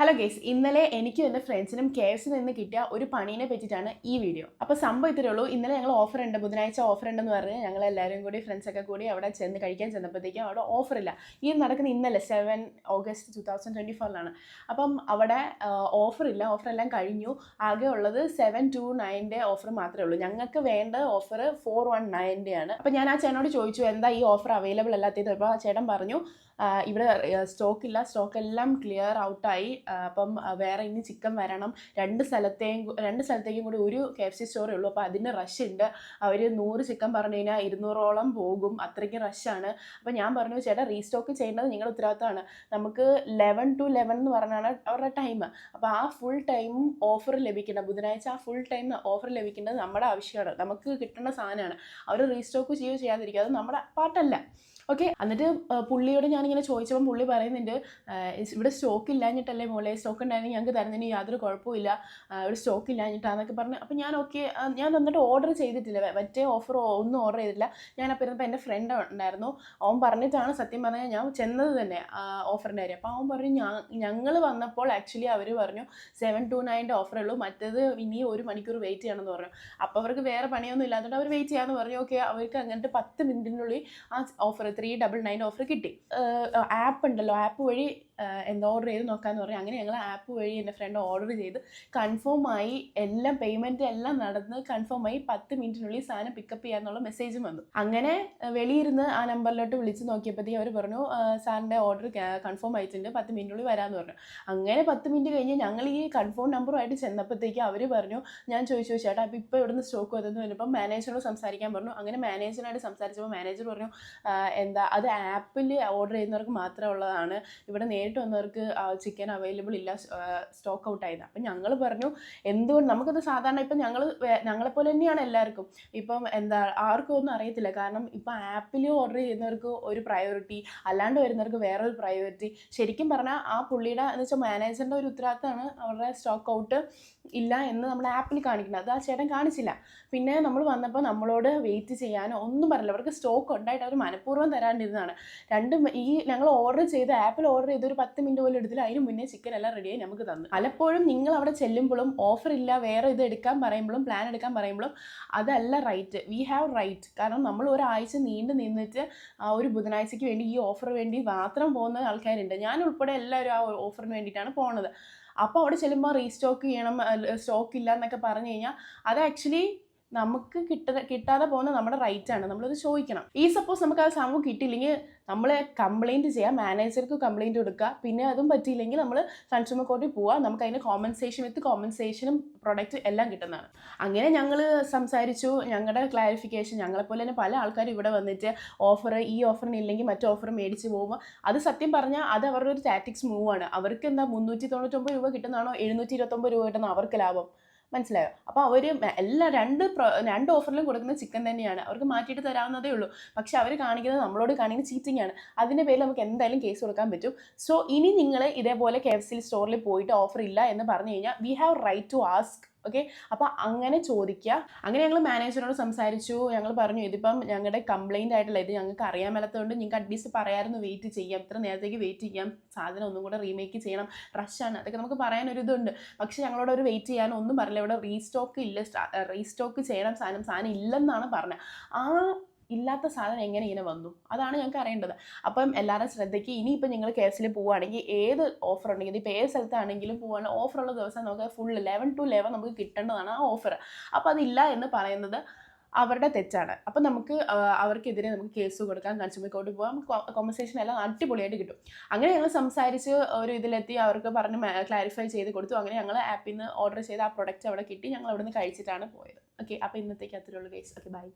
Hello guys ഇന്നലെ എനിക്കും എന്റെ ഫ്രണ്ട്സിനും കെ നിന്ന് കിട്ടിയ ഒരു പണീനെ പറ്റിയിട്ടാണ് ഈ വീഡിയോ അപ്പോൾ സംഭവം ഇത്രയേ ഉള്ളൂ. ഇന്നലെ ഞങ്ങൾ ഓഫർ ഉണ്ട്. ബുധനാഴ്ച ഓഫർ ഉണ്ടെന്ന് പറഞ്ഞ് ഞങ്ങൾ എല്ലാവരും കൂടി ഫ്രണ്ട്സൊക്കെ കൂടി അവിടെ ചെന്ന് കഴിക്കാൻ ചെന്നപ്പോഴത്തേക്കും അവിടെ ഓഫർ ഇല്ല. ഈ നടക്കുന്ന ഇന്നലെ seven August two thousand twenty ഫോറിലാണ് അപ്പം അവിടെ ഓഫർ എല്ലാം കഴിഞ്ഞു. ആകെ ഉള്ളത് സെവൻ ടു നയന്റെ ഓഫർ മാത്രമേ ഉള്ളൂ. ഞങ്ങൾക്ക് വേണ്ട ഓഫർ ഫോർ വൺ നയന്റെ ആണ്. അപ്പം ഞാൻ ആ ചേട്ടനോട് ചോദിച്ചു എന്താ ഈ ഓഫർ അവൈലബിൾ അല്ലാത്തത്? അപ്പോൾ ആ ചേട്ടൻ പറഞ്ഞു ഇവിടെ സ്റ്റോക്ക് ഇല്ല. സ്റ്റോക്ക് എല്ലാം ക്ലിയർ ഔട്ടായി അപ്പം വേറെ ഇനി ചിക്കൻ വരണം. രണ്ട് സ്ഥലത്തെയും രണ്ട് സ്ഥലത്തേക്കും കൂടി ഒരു കെ എഫ് സി സ്റ്റോറേ ഉള്ളൂ. അപ്പോൾ അതിന് റഷ് ഉണ്ട്. അവർ നൂറ് ചിക്കൻ പറഞ്ഞു കഴിഞ്ഞാൽ ഇരുന്നൂറോളം പോകും. അത്രയ്ക്ക് റഷാണ് അപ്പോൾ ഞാൻ പറഞ്ഞു ചേട്ടാ റീസ്റ്റോക്ക് ചെയ്യേണ്ടത് നിങ്ങളുടെ ഉത്തരവാദിത്തമാണ്. നമുക്ക് ലെവൻ ടു ലെവൻ എന്ന് പറഞ്ഞാണ് അവരുടെ ടൈം അപ്പോൾ ആ ഫുൾ ടൈം ഓഫർ ലഭിക്കേണ്ട ബുധനാഴ്ച ആ ഫുൾ ടൈം ഓഫർ ലഭിക്കേണ്ടത് നമ്മുടെ ആവശ്യമാണ്. നമുക്ക് കിട്ടേണ്ട സാധനമാണ്. അവർ റീസ്റ്റോക്ക് ചെയ്യുകയോ ചെയ്യാതിരിക്കുക അത് നമ്മുടെ പാട്ടല്ല. ഓക്കെ എന്നിട്ട് പുള്ളിയോട് ഞാനിങ്ങനെ ചോദിച്ചപ്പോൾ പുള്ളി പറയുന്നുണ്ട് ഇവിടെ സ്റ്റോക്ക് ഇല്ലാഞ്ഞിട്ടല്ലേ മോളെ സ്റ്റോക്ക് ഉണ്ടായിരുന്നെങ്കിൽ ഞങ്ങൾക്ക് തരുന്നതിന് യാതൊരു കുഴപ്പമില്ല ഒരു സ്റ്റോക്ക് ഇല്ലാഞ്ഞിട്ടാന്നൊക്കെ പറഞ്ഞ്. അപ്പോൾ ഞാൻ ഓക്കെ ഞാൻ തന്നിട്ട് ഓർഡർ ചെയ്തിട്ടില്ല. മറ്റേ ഓഫർ ഒന്നും ഓർഡർ ചെയ്തിട്ടില്ല. ഞാൻ അപ്പോൾ ഇരുന്നപ്പോൾ എന്റെ ഫ്രണ്ട് ഉണ്ടായിരുന്നു. അവൻ പറഞ്ഞിട്ടാണ് സത്യം പറഞ്ഞാൽ ഞാൻ ചെന്നത് തന്നെ ഓഫറിന്റെ കാര്യം. അപ്പോൾ അവൻ പറഞ്ഞു ഞങ്ങൾ വന്നപ്പോൾ ആക്ച്വലി അവർ പറഞ്ഞു സെവൻ ടു നയന്റെ ഓഫറേ ഉള്ളൂ. മറ്റേത് ഇനി ഒരു മണിക്കൂർ വെയിറ്റ് ചെയ്യണമെന്ന് പറഞ്ഞു. അപ്പോൾ അവർക്ക് വേറെ പണിയൊന്നും ഇല്ലാത്തതുകൊണ്ട് അവർ വെയിറ്റ് ചെയ്യാമെന്ന് പറഞ്ഞു. ഓക്കെ അവർക്ക് അങ്ങനത്തെ പത്ത് മിനിറ്റിനുള്ളിൽ ആ offer three double nine offer കിട്ടി. ആപ്പ് ഉണ്ടല്ലോ ആപ്പ് വഴി എന്താ ഓർഡർ ചെയ്ത് നോക്കാമെന്ന് പറഞ്ഞു. അങ്ങനെ ഞങ്ങൾ ആപ്പ് വഴി എന്റെ ഫ്രണ്ട് ഓർഡർ ചെയ്ത് കൺഫേം ആയി എല്ലാം പേയ്മെന്റ് എല്ലാം നടന്ന് കൺഫേം ആയി പത്ത് മിനിറ്റിനുള്ളിൽ സാധനം പിക്കപ്പ് ചെയ്യാന്നുള്ള മെസ്സേജും വന്നു. അങ്ങനെ വെളിയിരുന്ന് ആ നമ്പറിലോട്ട് വിളിച്ച് നോക്കിയപ്പോഴത്തേക്കും അവർ പറഞ്ഞു സാറിന്റെ ഓർഡർ കൺഫേം ആയിട്ടുണ്ട് പത്ത് മിനിറ്റിനുള്ളിൽ വരാമെന്ന് പറഞ്ഞു. അങ്ങനെ പത്ത് മിനിറ്റ് കഴിഞ്ഞ് ഞങ്ങൾ ഈ കൺഫേം നമ്പറുമായിട്ട് ചെന്നപ്പോഴത്തേക്കും അവർ പറഞ്ഞു ഞാൻ ചോദിച്ചു ചേട്ടാ അപ്പോൾ ഇപ്പോൾ ഇവിടുന്ന് സ്റ്റോക്ക് വന്നു പറഞ്ഞപ്പോൾ മാനേജറോട് സംസാരിക്കാൻ പറഞ്ഞു. അങ്ങനെ മാനേജറായിട്ട് സംസാരിച്ചപ്പോൾ മാനേജർ പറഞ്ഞു എന്താ അത് ആപ്പിൽ ഓർഡർ ചെയ്യുന്നവർക്ക് മാത്രമേ ഉള്ളതാണ്. ഇവിടെ നേരിട്ട് വന്നവർക്ക് ചിക്കൻ അവൈലബിൾ ഇല്ല സ്റ്റോക്ക് ഔട്ട് ആയത്. അപ്പം ഞങ്ങൾ പറഞ്ഞു എന്തുകൊണ്ട് നമുക്കത് സാധാരണ ഇപ്പം ഞങ്ങൾ ഞങ്ങളെപ്പോലെ തന്നെയാണ് എല്ലാവർക്കും. ഇപ്പം എന്താ ആർക്കും ഒന്നും അറിയത്തില്ല. കാരണം ഇപ്പം ആപ്പിൽ ഓർഡർ ചെയ്യുന്നവർക്ക് ഒരു പ്രയോറിറ്റി അല്ലാണ്ട് വരുന്നവർക്ക് വേറൊരു പ്രയോറിറ്റി ശരിക്കും പറഞ്ഞാൽ ആ പുള്ളിയുടെ എന്ന് വെച്ചാൽ മാനേജറിന്റെ ഒരു ഉത്തരവാദിത്തമാണ് അവരുടെ സ്റ്റോക്ക് ഔട്ട് ഇല്ല എന്ന് നമ്മൾ ആപ്പിൽ കാണിക്കുന്നത്. അത് ആ ചേട്ടൻ കാണിച്ചില്ല. പിന്നെ നമ്മൾ വന്നപ്പോൾ നമ്മളോട് വെയിറ്റ് ചെയ്യാനോ ഒന്നും പറഞ്ഞില്ല. അവർക്ക് സ്റ്റോക്ക് ഉണ്ടായിട്ട് അവർ മനഃപൂർവം തരാണ്ടിരുന്നതാണ്. രണ്ടും ഈ ഞങ്ങൾ ഓർഡർ ചെയ്ത് ആപ്പിൽ ഓർഡർ ചെയ്ത് ഒരു പത്ത് മിനിറ്റ് പോലും എടുത്തില്ല. അതിന് മുന്നേ ചിക്കൻ എല്ലാം റെഡിയായി നമുക്ക് തന്നു. പലപ്പോഴും നിങ്ങൾ അവിടെ ചെല്ലുമ്പോഴും ഓഫർ ഇല്ല വേറെ ഇത് എടുക്കാൻ പറയുമ്പോഴും പ്ലാൻ എടുക്കാൻ പറയുമ്പോഴും അതല്ല റൈറ്റ് വി ഹാവ് റൈറ്റ് കാരണം നമ്മൾ ഒരാഴ്ച നീണ്ടു നിന്നിട്ട് ഒരു ബുധനാഴ്ചയ്ക്ക് വേണ്ടി ഈ ഓഫർ വേണ്ടി മാത്രം പോകുന്ന ആൾക്കാരുണ്ട്. ഞാൻ ഉൾപ്പെടെ എല്ലാവരും ആ ഓഫറിന് വേണ്ടിയിട്ടാണ് പോണത്. അപ്പോൾ അവിടെ ചെല്ലുമ്പോൾ റീസ്റ്റോക്ക് ചെയ്യണം സ്റ്റോക്ക് ഇല്ല എന്നൊക്കെ പറഞ്ഞു കഴിഞ്ഞാൽ അത് ആക്ച്വലി നമുക്ക് കിട്ട കിട്ടാതെ പോകുന്ന നമ്മുടെ റൈറ്റ് ആണ്. നമ്മളത് ചോദിക്കണം. ഈ സപ്പോസ് നമുക്ക് ആ സംഭവം കിട്ടിയില്ലെങ്കിൽ നമ്മൾ കംപ്ലൈന്റ് ചെയ്യാം മാനേജർക്ക് കംപ്ലൈന്റ് കൊടുക്കുക. പിന്നെ അതും പറ്റിയില്ലെങ്കിൽ നമ്മൾ കൺസ്യൂമർ കോർട്ടിൽ പോവുക. നമുക്ക് അതിന് കോമ്പൻസേഷൻ വിത്ത് കോമ്പൻസേഷനും പ്രൊഡക്റ്റ് എല്ലാം കിട്ടുന്നതാണ്. അങ്ങനെ ഞങ്ങൾ സംസാരിച്ചു. ഞങ്ങളുടെ ക്ലാരിഫിക്കേഷൻ ഞങ്ങളെപ്പോലെ തന്നെ പല ആൾക്കാരും ഇവിടെ വന്നിട്ട് ഓഫർ ഈ ഓഫറിന് ഇല്ലെങ്കിൽ മറ്റു ഓഫർ മേടിച്ച് പോകുമ്പോൾ അത് സത്യം പറഞ്ഞാൽ അത് അവരുടെ ഒരു ടാറ്റിക്സ് മൂവാണ് അവർക്ക് എന്താ മുന്നൂറ്റി തൊണ്ണൂറ്റൊമ്പത് രൂപ കിട്ടുന്നതാണോ എഴുന്നൂറ്റി ഇരുപത്തൊമ്പത് രൂപ കിട്ടുന്ന അവർക്ക് ലാഭം. മനസ്സിലായോ? അപ്പോൾ അവർ എല്ലാ രണ്ട് രണ്ട് ഓഫറിലും കൊടുക്കുന്ന ചിക്കൻ തന്നെയാണ്. അവർക്ക് മാറ്റിയിട്ട് തരാവുന്നതേ ഉള്ളൂ. പക്ഷേ അവർ കാണിക്കുന്നത് നമ്മളോട് കാണിക്കുന്ന ചീറ്റിംഗ് ആണ്. അതിന്റെ പേരിൽ നമുക്ക് എന്തായാലും കേസ് കൊടുക്കാൻ പറ്റും. സോ ഇനി നിങ്ങൾ ഇതേപോലെ കെ എഫ് സി സ്റ്റോറിൽ പോയിട്ട് ഓഫർ ഇല്ല എന്ന് പറഞ്ഞു കഴിഞ്ഞാൽ we have right to ask okay അപ്പോൾ അങ്ങനെ ചോദിക്കുക അങ്ങനെ ഞങ്ങൾ മാനേജറോട് സംസാരിച്ചു. ഞങ്ങൾ പറഞ്ഞു ഇതിപ്പം ഞങ്ങളുടെ കംപ്ലൈന്റ് ആയിട്ടുള്ള ഇത് ഞങ്ങൾക്ക് അറിയാൻ മേലാത്തതുകൊണ്ട് ഞങ്ങൾക്ക് അറ്റ്ലീസ്റ്റ് പറയാമായിരുന്നു വെയിറ്റ് ചെയ്യാം. ഇത്ര നേരത്തേക്ക് വെയിറ്റ് ചെയ്യാം. സാധനം ഒന്നും കൂടെ റീമേക്ക് ചെയ്യണം. റഷാണ് അതൊക്കെ നമുക്ക് പറയാൻ ഒരു ഇതുണ്ട്. പക്ഷേ ഞങ്ങളോട് ഒരു വെയിറ്റ് ചെയ്യാൻ ഒന്നും പറഞ്ഞില്ല. ഇവിടെ റീസ്റ്റോക്ക് ഇല്ല. റീസ്റ്റോക്ക് ചെയ്യണം സാധനം. സാധനം ഇല്ലെന്നാണ് പറഞ്ഞത് ആ ഇല്ലാത്ത സാധനം എങ്ങനെ ഇങ്ങനെ വന്നു? അതാണ് ഞങ്ങൾക്ക് അറിയേണ്ടത്. അപ്പം എല്ലാവരും ശ്രദ്ധയ്ക്ക് ഇനിയിപ്പോൾ നിങ്ങൾ കേസിൽ പോവുകയാണെങ്കിൽ ഏത് ഓഫർ ഉണ്ടെങ്കിൽ ഇപ്പോൾ ഏത് സ്ഥലത്താണെങ്കിലും പോവുകയാണെങ്കിൽ ഓഫറുള്ള ദിവസം നമുക്ക് ഫുൾ ലെവൻ ടു ലെവൻ നമുക്ക് കിട്ടേണ്ടതാണ് ആ ഓഫർ അപ്പോൾ അതില്ല എന്ന് പറയുന്നത് അവരുടെ തെറ്റാണ്. അപ്പം നമുക്ക് അവർക്കെതിരെ നമുക്ക് കേസ് കൊടുക്കാം കൺസ്യൂമർ കോർട്ടിൽ പോകാം കോമ്പൻസേഷൻ എല്ലാം അടിപൊളിയായിട്ട് കിട്ടും. അങ്ങനെ ഞങ്ങൾ സംസാരിച്ച് ഒരു ഇതിലെത്തി അവർക്ക് പറഞ്ഞ് ക്ലാരിഫൈ ചെയ്ത് കൊടുത്തു. അങ്ങനെ ഞങ്ങൾ ആപ്പിൽ നിന്ന് ഓർഡർ ചെയ്ത് ആ പ്രൊഡക്റ്റ് അവിടെ കിട്ടി. ഞങ്ങൾ അവിടെ നിന്ന് കഴിച്ചിട്ടാണ് പോയത്. ഓക്കെ അപ്പോൾ ഇന്നത്തേക്ക് അത്രയുള്ളൂ കേസ് ഓക്കെ ബൈ